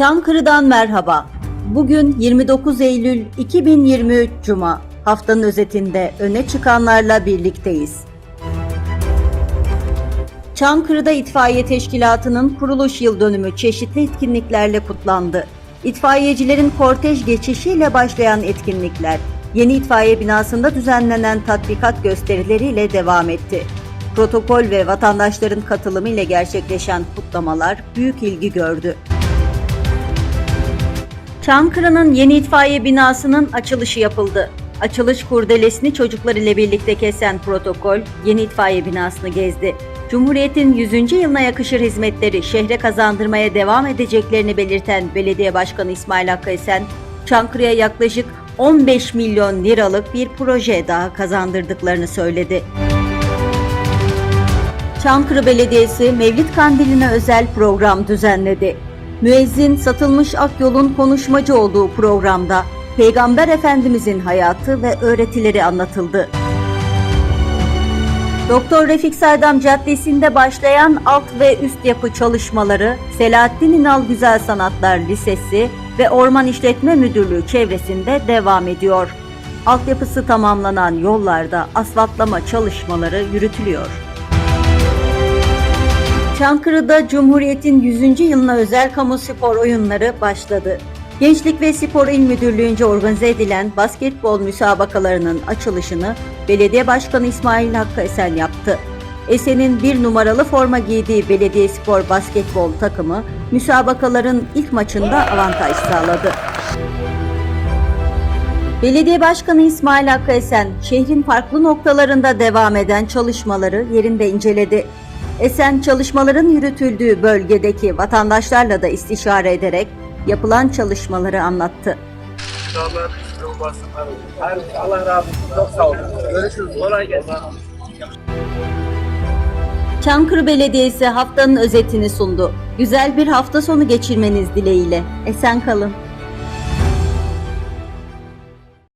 Çankırı'dan merhaba. Bugün 29 Eylül 2023 Cuma. Haftanın özetinde öne çıkanlarla birlikteyiz. Çankırı'da İtfaiye Teşkilatı'nın kuruluş yıl dönümü çeşitli etkinliklerle kutlandı. İtfaiyecilerin kortej geçişiyle başlayan etkinlikler, yeni itfaiye binasında düzenlenen tatbikat gösterileriyle devam etti. Protokol ve vatandaşların katılımı ile gerçekleşen kutlamalar büyük ilgi gördü. Çankırı'nın yeni itfaiye binasının açılışı yapıldı. Açılış kurdelesini çocuklar ile birlikte kesen protokol yeni itfaiye binasını gezdi. Cumhuriyet'in 100. yılına yakışır hizmetleri şehre kazandırmaya devam edeceklerini belirten Belediye Başkanı İsmail Hakkı Esen, Çankırı'ya yaklaşık 15 milyon liralık bir proje daha kazandırdıklarını söyledi. Çankırı Belediyesi Mevlid Kandili'ne özel program düzenledi. Müezzin Satılmış Akyol'un konuşmacı olduğu programda Peygamber Efendimizin hayatı ve öğretileri anlatıldı. Doktor Refik Serdam Caddesi'nde başlayan alt ve üst yapı çalışmaları Selahattin İnal Güzel Sanatlar Lisesi ve Orman İşletme Müdürlüğü çevresinde devam ediyor. Altyapısı tamamlanan yollarda asfaltlama çalışmaları yürütülüyor. Çankırı'da Cumhuriyet'in 100. yılına özel kamu spor oyunları başladı. Gençlik ve Spor İl Müdürlüğü'nce organize edilen basketbol müsabakalarının açılışını Belediye Başkanı İsmail Hakkı Esen yaptı. Esen'in bir numaralı forma giydiği Belediye Spor basketbol takımı müsabakaların ilk maçında avantaj sağladı. Belediye Başkanı İsmail Hakkı Esen, şehrin farklı noktalarında devam eden çalışmaları yerinde inceledi. Esen çalışmaların yürütüldüğü bölgedeki vatandaşlarla da istişare ederek yapılan çalışmaları anlattı. Allah razı olsun. Çok sağ olun. Görüşürüz. Kolay gelsin. Çankırı Belediyesi haftanın özetini sundu. Güzel bir hafta sonu geçirmeniz dileğiyle. Esen kalın.